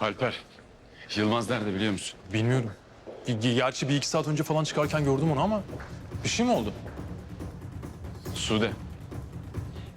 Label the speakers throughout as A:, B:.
A: Alper, Yılmaz nerede biliyor musun?
B: Bilmiyorum. Ge- Gerçi bir iki saat önce falan çıkarken gördüm onu ama bir şey mi oldu?
A: Sude.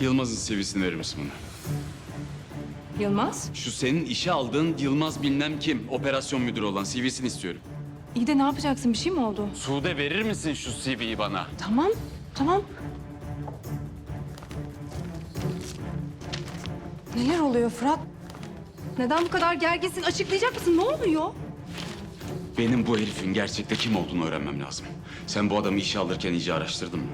A: Yılmaz'ın CV'sini verir misin bana?
C: Yılmaz?
A: Şu senin işe aldığın Yılmaz bilmem kim, operasyon müdürü olan CV'sini istiyorum.
C: İyi de ne yapacaksın? Bir şey mi oldu?
A: Sude verir misin şu CV'yi bana?
C: Tamam, tamam. Neler oluyor Fırat? Neden bu kadar gerginsin? Açıklayacak mısın? Ne oluyor?
A: Benim bu herifin gerçekte kim olduğunu öğrenmem lazım. Sen bu adamı işe alırken iyice araştırdın mı?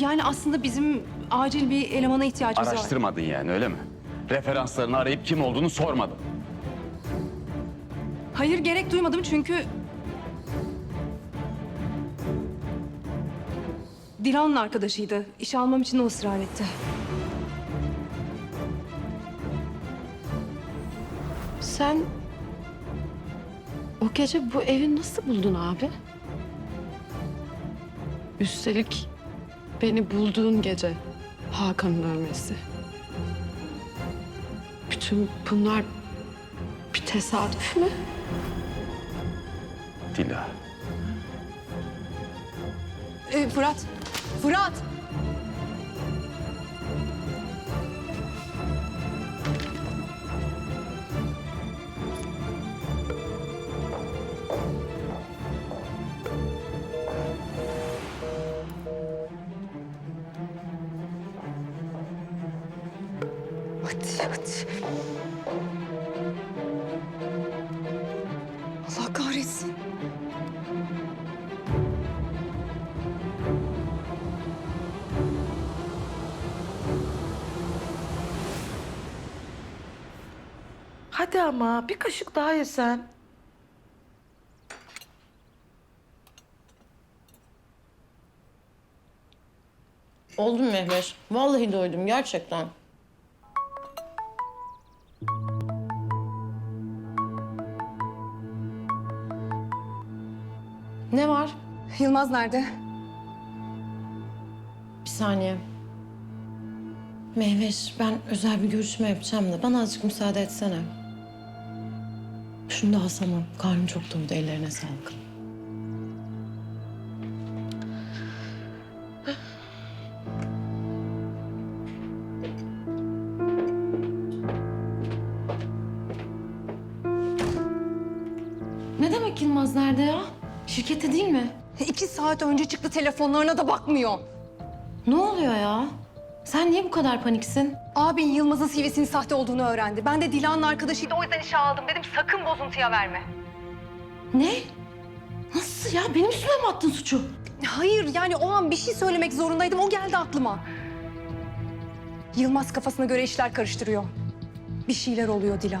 C: Yani aslında bizim acil bir elemana ihtiyacımız var.
A: Araştırmadın yani öyle mi? Referanslarını arayıp kim olduğunu sormadın.
C: Hayır gerek duymadım çünkü... Dilan'ın arkadaşıydı. İşe almam için o ısrar etti.
D: Sen o gece bu evi nasıl buldun abi? Üstelik beni bulduğun gece Hakan'ın ölmesi. Bütün bunlar bir tesadüf mü?
A: Dila.
C: Ee, Fırat, Fırat! Hadi, hadi. Allah kahretsin.
E: Hadi ama bir kaşık daha yesen.
F: Oldum Mehveş. Vallahi doydum gerçekten. Ne var?
C: Yılmaz nerede?
F: Bir saniye. Mehveş ben özel bir görüşme yapacağım da bana azıcık müsaade etsene. Şunu da alsana. Karnım çok doydu. Ellerine sağlık. Ne demek Yılmaz nerede ya? Şirkette değil mi?
C: İki saat önce çıktı telefonlarına da bakmıyor.
F: Ne oluyor ya? Sen niye bu kadar paniksin?
C: Abin Yılmaz'ın CV'sinin sahte olduğunu öğrendi. Ben de Dilan'ın arkadaşıydı o yüzden işe aldım dedim sakın bozuntuya verme.
F: Ne? Nasıl ya? Benim üstüme mi attın suçu?
C: Hayır yani o an bir şey söylemek zorundaydım o geldi aklıma. Yılmaz kafasına göre işler karıştırıyor. Bir şeyler oluyor Dila.